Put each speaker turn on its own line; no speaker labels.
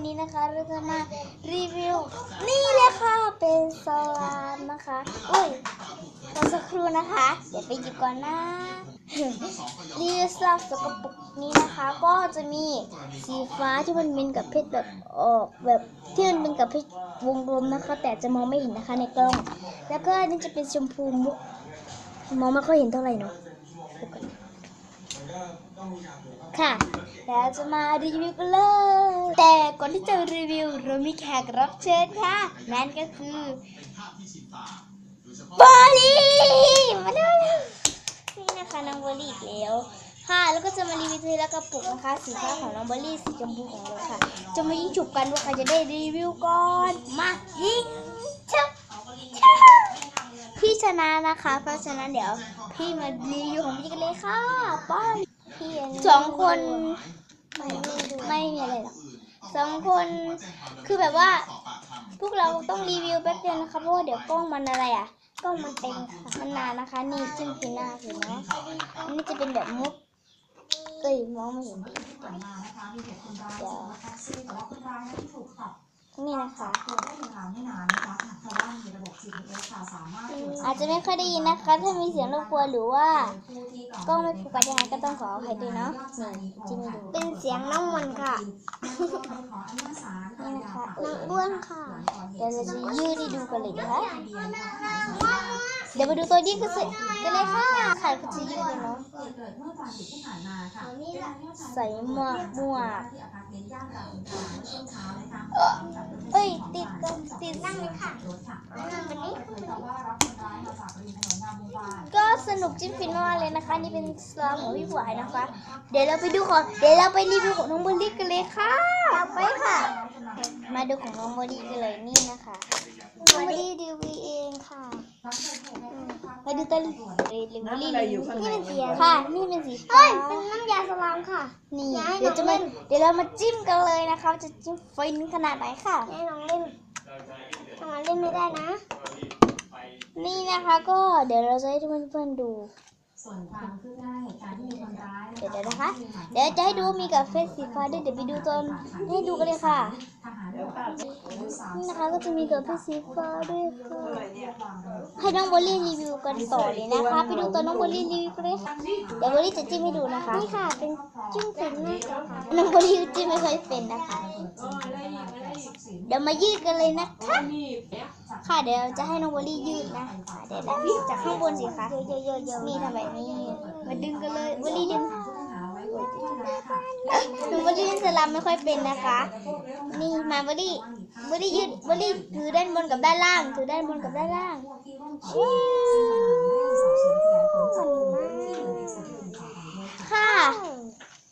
วันนี้นะคะเราจะมารีวิว นี่เลยค่ะ เป็นสลามนะคะ อุ้ยรอสักครู่นะคะ เดี๋ยวไปหยิบก่อนนะรีวิวสลามสกปรกนี้นะคะ ก็จะมีสีฟ้าที่มันเป็นกับเพชรแบบออกแบบที่มันเป็นกับเพชรวงกลมนะคะ แต่จะมองไม่เห็นนะคะในกล้อง แล้วก็นนี่จะเป็นชมพูมุกมองไม่ค่อยเห็นเท่าไหร่เนาะ ค่ะแล้วจะมารีวิวกันเลย แต่ก่อนที่จะรีวิวเรามีแขกรับเชิญค่ะ นั่นก็คือบอลลี่มาดูนี่นะคะน้องบอลลี่อีกแล้วค่ะแล้วก็จะมารีวิวทีละกระปุกนะคะสีฟ้าของน้องบอลลี่สีชมพูของเราค่ะ จะมายิงฉุบกันว่าใครจะได้รีวิวก่อนมายิงชุบชุบพี่ชนะนะคะ เพราะฉะนั้นเดี๋ยวพี่มารีวิวของพี่กันเลยค่ะ ไป้ายสองคนไม่ไม่มีอะไรหรอกสองคนคือแบบว่า พวกเราต้องรีวิวแป๊บเดียวนะคะเพราะว่าเดี๋ยวกล้องมันอะไรอะกล้องมันเต็มค่ะมันนานนะคะ นี่จิ้มพีหน้าเห็นไหมอันนี่จะเป็นแบบมุกเอ้ยมองไม่เห็นดีเดี๋ยวนี่นะคะอาจจะไม่ค่อยได้ยินนะคะ ถ้ามีเสียงรบกวนหรือว่า ล้องไม่โฟกัสยังไงก็ต้องขออภัยด้วยเนาะนี่จิ้มให้ดู
เป็นเสียงน้องมนต์ค่ะ
นี่นะคะ
น้องอ้วนค่ะ
เดี๋ยวเราจะยืดให้ดูกันเลยนะคะ เดี๋ยวมาดูตัวนี้กันสิกันเลยค่ะไข่ก็จะยืดเลยเนาะใส่หมวกหมวกเอ้ยติดกันติดนั่งเลยค่ะ
นั่งวันนี้
ก็ สนุกจิ้มฟินมากๆเลยนะคะ นี่เป็นสลามของพี่หวายนะคะ เดี๋ยวเราไปดูของเดี๋ยวเราไปรีวิวของน้องโบลี่กันเลยค่ะไปค่ะ มาดูของน้องโบลี่กันเลยนี่นะคะน้องโบลี่รีวิวเองค่ะมาดูตัวรีวิวรีวิวนี่เป็นสีค่ะ นี่เป็นสีฟ้า
เฮ้ยเป็นน้ำยาสลามค่ะ
นี่
อย่าให้
เดี๋ยวจะ
น้
มา
องเล่น
เดี๋ยวเรามาจิ้มกันเลยนะคะว่าจะจิ้มฟินขนาดไหนค่ะ
ให้น้องเล่นน้องเล่นไม่ได้นะ
นี่นะคะก็เดี๋ยวเราจะให้ทุกเพื่อนๆดู
ส่วนความคืบหน้าเหตุการณ์ที่มีคนร้าย
เดี๋ยวๆนะคะ เดี๋ยวจะให้ดูมีกับเฟซสีฟ้าด้วยเดี๋ยวไปดูตอนให้ดูกันเลยค่ะ
ทหารบกอายุสาม
นี่นะคะก็จะมีกับเฟซสีฟ้าด้วยค่ะให้น้องโบลี่รีวิวกันต่อเลยนะคะ ไปดูตอนน้องโบลี่รีวิวกันเลยค่ะเดี๋ยวโบลี่จะจิ้มให้ดูนะคะ
นี่ค่ะเป็นจิ้มฟินนะคะ
น้องโบลี่จิ้มไม่เคยเป็นนะคะ เดี๋ยวมายืดกันเลยนะคะ ค่ะเดี๋ยวจะให้น้องวอลลี่ยืดนะคะเดี๋ยวนะจากข้างบนสิคะเยอะๆๆๆมีทำแบบนี้ มาดึงกันเลยวอลลี่ดึงหนูวอดี้เล่นสลัมไม่ค่อยเป็นนะคะ นี่มาวอลลี่วอลลี่ยืดวอลลี่ถือด้านบนกับด้านล่าง ถือด้านบนกับด้านล่างชิ